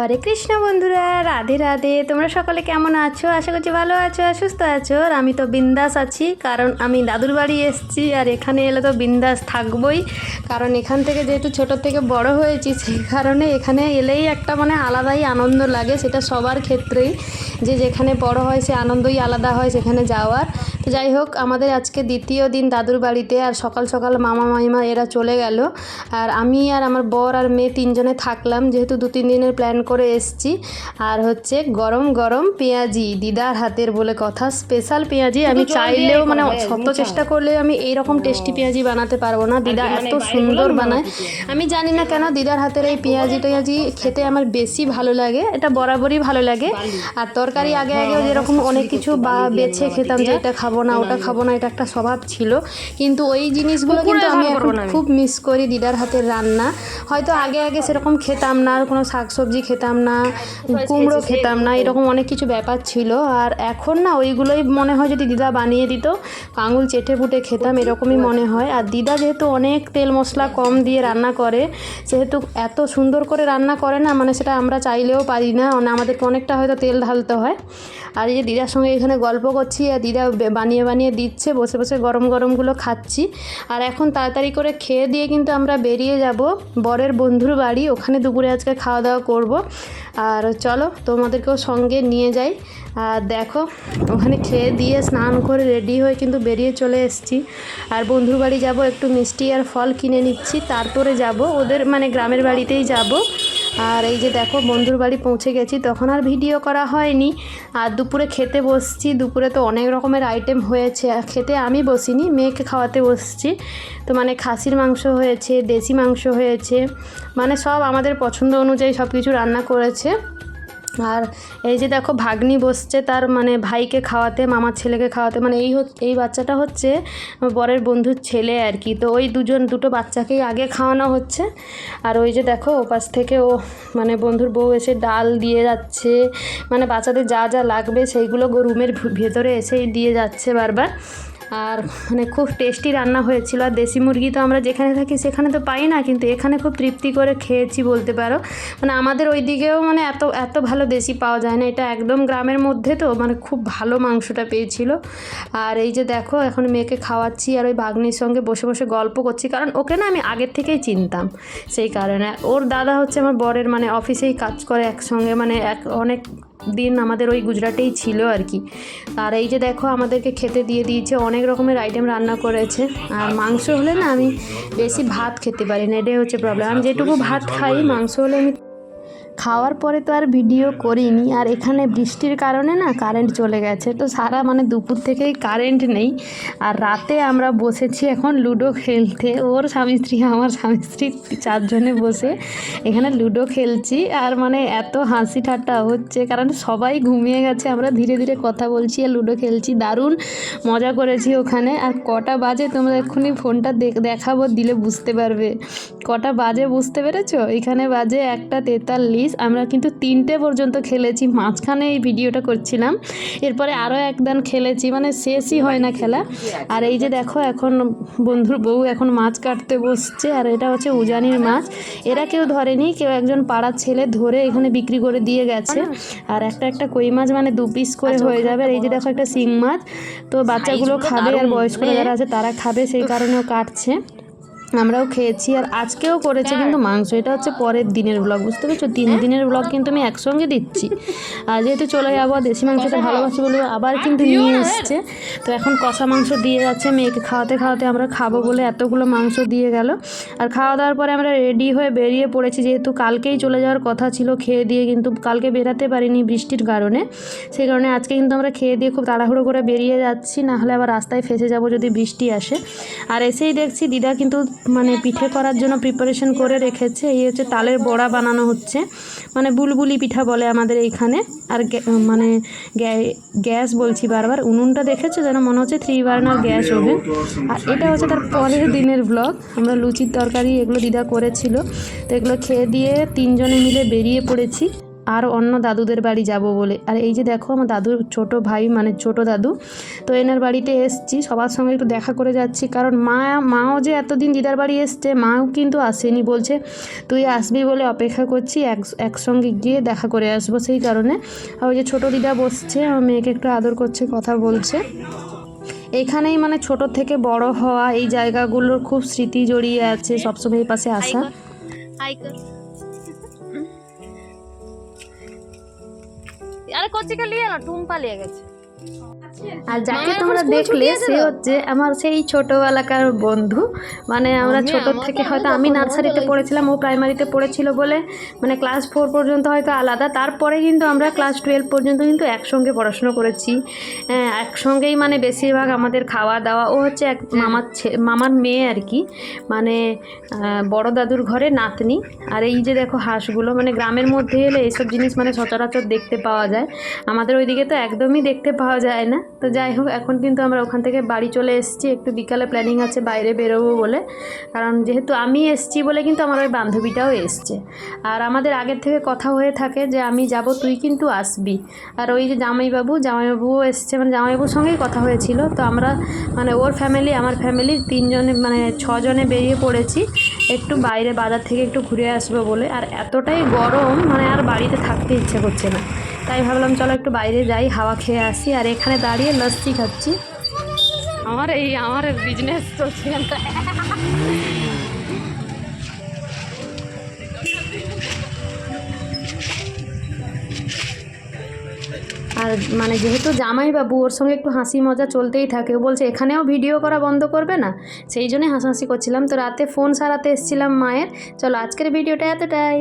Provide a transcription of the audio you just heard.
হরে কৃষ্ণ বন্ধুরা, রাধে রাধে। তোমরা সকলে কেমন আছো? আশা করছি ভালো আছো আর সুস্থ আছো। আর আমি তো বিন্দাস আছি, কারণ আমি দাদুর বাড়ি এসেছি আর এখানে এলে তো বিন্দাস থাকবই। কারণ এখান থেকে যেহেতু ছোট থেকে বড় হয়েছি, সেই কারণে এখানে এলেই একটা মানে আলাদাই আনন্দ লাগে, সেটা সবার ক্ষেত্রেই। যে যেখানে বড় হয়, সে আনন্দই আলাদা হয় সেখানে যাওয়ার। তো যাই হোক, আমাদের আজকে দ্বিতীয় দিন দাদুর বাড়িতে আর সকাল সকাল মামা মামিমা এরা চলে গেল। আর আমি আর আমার বর আর মেয়ে তিনজনে থাকলাম, যেহেতু দু তিন দিনের প্ল্যান করে এসছি। আর হচ্ছে গরম গরম পেঁয়াজি দিদার হাতের বলে কথা। স্পেশাল পেঁয়াজি আমি চাইলেও মানে শত চেষ্টা করলে আমি এইরকম টেস্টি পেঁয়াজি বানাতে পারব না। দিদা এত সুন্দর বানায়। আমি জানি না কেন দিদার হাতের এই পেঁয়াজি টেঁয়াজি খেতে আমার বেশি ভালো লাগে। এটা বরাবরই ভালো লাগে। আর তরকারি আগে আগেও যেরকম অনেক কিছু বা বেছে খেতাম যে এটা খাব না ওটা খাব না এটা একটা স্বভাব ছিল। কিন্তু ওই জিনিসগুলো কিন্তু আমি এখন খুব মিস করি দিদার হাতের রান্না। হয়তো আগে আগে সেরকম খেতাম না আর কোনো শাকসবজি খেতাম না, কুমড়ো খেতাম না, এরকম অনেক কিছু ব্যাপার ছিল। আর এখন না, ওইগুলোই মনে হয় যদি দিদা বানিয়ে দিত আঙুল চেটে পুটে খেতাম, এরকমই মনে হয়। আর দিদা যেহেতু অনেক তেল মশলা কম দিয়ে রান্না করে, সেহেতু এত সুন্দর করে রান্না করে না মানে সেটা আমরা চাইলেও পারি না মানে আমাদেরকে অনেকটা হয়তো তেল ঢালতে হয়। আর এই যে দিদার সঙ্গে এখানে গল্প করছি, আর দিদা বানিয়ে বানিয়ে দিচ্ছে, বসে বসে গরম গরমগুলো খাচ্ছি। আর এখন তাড়াতাড়ি করে খেয়ে দিয়ে কিন্তু আমরা বেরিয়ে যাব বরের বন্ধুর বাড়ি, ওখানে দুপুরে আজকে খাওয়া দাওয়া করব। আর চলো, তোমাদেরকেও সঙ্গে নিয়ে যাই। আর দেখো, ওখানে খেয়ে দিয়ে স্নান করে রেডি হয়ে কিন্তু বেরিয়ে চলে এসেছি। আর বন্ধুর বাড়ি যাব, একটু মিষ্টি আর ফল কিনে নিচ্ছি। তারপরে যাব, ওদের মানে গ্রামের বাড়িতেই যাব। আর এই যে দেখো বন্ধুর বাড়ি পৌঁছে গেছি, তখন আর ভিডিও করা হয়নি। আর দুপুরে খেতে বসছি, দুপুরে তো অনেক রকমের আইটেম হয়েছে। খেতে আমি বসিনি, মেয়েকে খাওয়াতে বসছি। তো মানে খাসির মাংস হয়েছে, দেশি মাংস হয়েছে মানে সব আমাদের পছন্দ অনুযায়ী সব কিছু রান্না করেছে। আর এই যে দেখো ভাগ্নি বসছে তার মানে ভাইকে খাওয়াতে, মামার ছেলেকে খাওয়াতে মানে এই এই বাচ্চাটা হচ্ছে বরের বন্ধুর ছেলে আর কি। তো ওই দুজন, দুটো বাচ্চাকেই আগে খাওয়ানো হচ্ছে। আর ওই যে দেখো ওপাশ থেকে ও মানে বন্ধুর বউ এসে ডাল দিয়ে যাচ্ছে। মানে বাচ্চাদের যা যা লাগবে সেইগুলো রুমের ভেতরে এসেই দিয়ে যাচ্ছে বারবার। আর মানে খুব টেস্টি রান্না হয়েছিল। আর দেশি মুরগি তো আমরা যেখানে থাকি সেখানে তো পাই না, কিন্তু এখানে খুব তৃপ্তি করে খেয়েছি বলতে পারো। মানে আমাদের ওই দিকেও মানে এত এত ভালো দেশি পাওয়া যায় না। এটা একদম গ্রামের মধ্যে তো মানে খুব ভালো মাংসটা পেয়েছিল। আর এই যে দেখো, এখন মেয়েকে খাওয়াচ্ছি আর ওই ভাগ্নির সঙ্গে বসে বসে গল্প করছি। কারণ ওকে না আমি আগের থেকেই চিনতাম সেই কারণে। ওর দাদা হচ্ছে আমার বরের মানে অফিসেই কাজ করে একসঙ্গে মানে এক, অনেক দিন আমাদের ওই গুজরাটেই ছিল আর কি। আর এই যে দেখো, আমাদেরকে খেতে দিয়ে দিয়েছে, অনেক রকমের আইটেম রান্না করেছে। আর মাংস হলে না আমি বেশি ভাত খেতে পারি না, এটাই হচ্ছে প্রবলেম আমি যেটুকু ভাত খাই, মাংস হলে আমি খাওয়ার পরে তো আর ভিডিও করিনি, আর এখানে বৃষ্টির কারণে না কারেন্ট চলে গেছে। তো সারা মানে দুপুর থেকেই কারেন্ট নেই, আর রাতে আমরা বসেছি এখন লুডো খেলতে। ওর স্বামী স্ত্রী, আমার স্বামী স্ত্রী চারজনে বসে এখানে লুডো খেলছি, আর মানে এত হাসি ঠাট্টা হচ্ছে, কারণ সবাই ঘুমিয়ে গেছে। আমরা ধীরে ধীরে কথা বলছি, আর লুডো খেলছি। দারুণ মজা করেছি ওখানে। আর কটা বাজে তোমরা এক্ষুনি ফোনটা দেখ- দেখাবো, দিলে বুঝতে পারবে। কটা বাজে বুঝতে পেরেছ? এখানে বাজে একটা তেতাল্লিশ। আমরা কিন্তু তিনটে পর্যন্ত খেলেছি মাঝখানে এই ভিডিওটা করছিলাম এরপরে আরও একদান খেলেছি মানে শেষই হয় না খেলা। আর এই যে দেখো এখন বন্ধুর বউ এখন মাছ কাটতে বসছে আর এটা হচ্ছে উজানির মাছ। এরা কেউ ধরেনি কেউ একজন পাড়ার ছেলে ধরে এখানে বিক্রি করে দিয়ে গেছে। আর একটা একটা কই মাছ মানে দু পিস করে হয়ে যাবে। আর এই যে দেখো একটা শিং মাছ তো বাচ্চাগুলো খাবে আর বয়স্করা যারা আছে তারা খাবে সেই কারণেও কাটছে। আমরাও খেয়েছি আর আজকেও করেছে কিন্তু মাংস এটা হচ্ছে পরের দিনের ব্লগ বুঝতে পেরেছ? তিন দিনের ব্লগ কিন্তু আমি একসঙ্গে দিচ্ছি। আর যেহেতু চলে যাব দেশি মাংসটা ভালোবাসি বলে আবার কিন্তু নিয়ে এসছে। তো এখন কষা মাংস দিয়ে যাচ্ছে মেয়েকে খাওয়াতে খাওয়াতে আমরা খাব বলে এতগুলো মাংস দিয়ে গেল। আর খাওয়া দাওয়ার পরে আমরা রেডি হয়ে বেরিয়ে পড়েছি যেহেতু কালকেই চলে যাওয়ার কথা ছিল খেয়ে দিয়ে কিন্তু কালকে বেরাতে পারিনি বৃষ্টির কারণে। সেই কারণে আজকে কিন্তু আমরা খেয়ে দিয়ে খুব তাড়াহুড়ো করে বেরিয়ে যাচ্ছি না হলে আবার রাস্তায় ফেসে যাব যদি বৃষ্টি আসে। আর এসেই দেখছি দিদা কিন্তু মানে পিঠে করার জন্য প্রিপারেশন করে রেখেছে। এই হচ্ছে তালের বড়া বানানো হচ্ছে। মানে বুলবুলি পিঠা বলে আমাদের এইখানে। আর মানে গ্যা- গ্যাস বলছি বারবার। উনুনটা দেখেছ? যেন মনে হচ্ছে থ্রি বার্নার গ্যাস ওভেন। আর এটা হচ্ছে তার পরের দিনের ব্লগ আমরা লুচির তরকারি এগুলো দিদা করেছিল। তো এগুলো খেয়ে দিয়ে তিনজনে মিলে বেরিয়ে পড়েছি। আর অন্য দাদুদের বাড়ি যাব বলে। আর এই যে দেখো আমার দাদুর ছোট ভাই মানে ছোট দাদু, তো এনার বাড়িতে এসছি। সবার সঙ্গে একটু দেখা করে যাচ্ছি। কারণ মা, মাও যে এতদিন দিদার বাড়ি এসছে, মাও কিন্তু আসেনি। বলছে, তুই আসবি বলে অপেক্ষা করছি, এক, একসঙ্গে গিয়ে দেখা করে আসব। সেই কারণে আর ওই যে ছোটো দিদা বসছে, আমার মেয়েকে একটু আদর করছে, কথা বলছে। এখানেই মানে ছোট থেকে বড় হওয়া, এই জায়গাগুলোর খুব স্মৃতি জড়িয়ে আছে সবসময় এই পাশে আসা। আরে কচিকে লিয়ে না টুম্পা লিয়ে গেছে। আর যাকে তোমরা দেখলে সে হচ্ছে আমার সেই ছোটবেলাকার বন্ধু। মানে আমরা আমি ছোট থেকে হয়তো আমি নার্সারিতে পড়েছিলাম ও প্রাইমারিতে পড়েছিল বলে। মানে ক্লাস ফোর পর্যন্ত হয়তো আলাদা। তারপরে কিন্তু আমরা ক্লাস টুয়েলভ পর্যন্ত কিন্তু একসঙ্গে পড়াশুনো করেছি। হ্যাঁ, একসঙ্গেই মানে বেশিরভাগ আমাদের খাওয়া দাওয়া। ও হচ্ছে এক মামার ছে- মামার মেয়ে আর কি। মানে বড় দাদুর ঘরে নাতনি। আর এই যে দেখো হাঁসগুলো মানে গ্রামের মধ্যে এলে এইসব জিনিস মানে সচরাচর দেখতে পাওয়া যায়। আমাদের ওইদিকে তো একদমই দেখতে পাওয়া যায় না। তো যাই হোক, এখন কিন্তু আমরা ওখান থেকে বাড়ি চলে এসেছি। একটু বিকালে প্ল্যানিং আছে বাইরে বেরোবো বলে। কারণ যেহেতু আমি এসছি বলে কিন্তু আমার ওই বান্ধবীটাও এসছে। আর আমাদের আগের থেকে কথা হয়ে থাকে যে, আমি যাব, তুই কিন্তু আসবি। আর ওই যে জামাইবাবু, জামাইবাবুও এসছে। মানে জামাইবাবুর সঙ্গেই কথা হয়েছিল। তো আমরা মানে ওর ফ্যামিলি আমার ফ্যামিলি তিনজনে মানে ছজনে বেরিয়ে পড়েছি। একটু বাইরে, বাজার থেকে একটু ঘুরে আসব বলে। আর এতটাই গরম মানে আর বাড়িতে থাকতে ইচ্ছে করছে না। তাই ভাবলাম চলো একটু বাইরে যাই হাওয়া খেয়ে আসি। আর এখানে দাঁড়িয়ে লস্যি খাচ্ছি। আমার এই আমার বিজনেস চলছে। আর মানে যেহেতু জামাইবাবু ওর সঙ্গে একটু হাসি মজা চলতেই থাকে ও বলছে এখানেও ভিডিও করা বন্ধ করবে না? সেই জন্যই হাসাহাসি করছিলাম। তো রাতে ফোন সারাতে এসেছিলাম মায়ের। চলো আজকের ভিডিওটা এতটাই।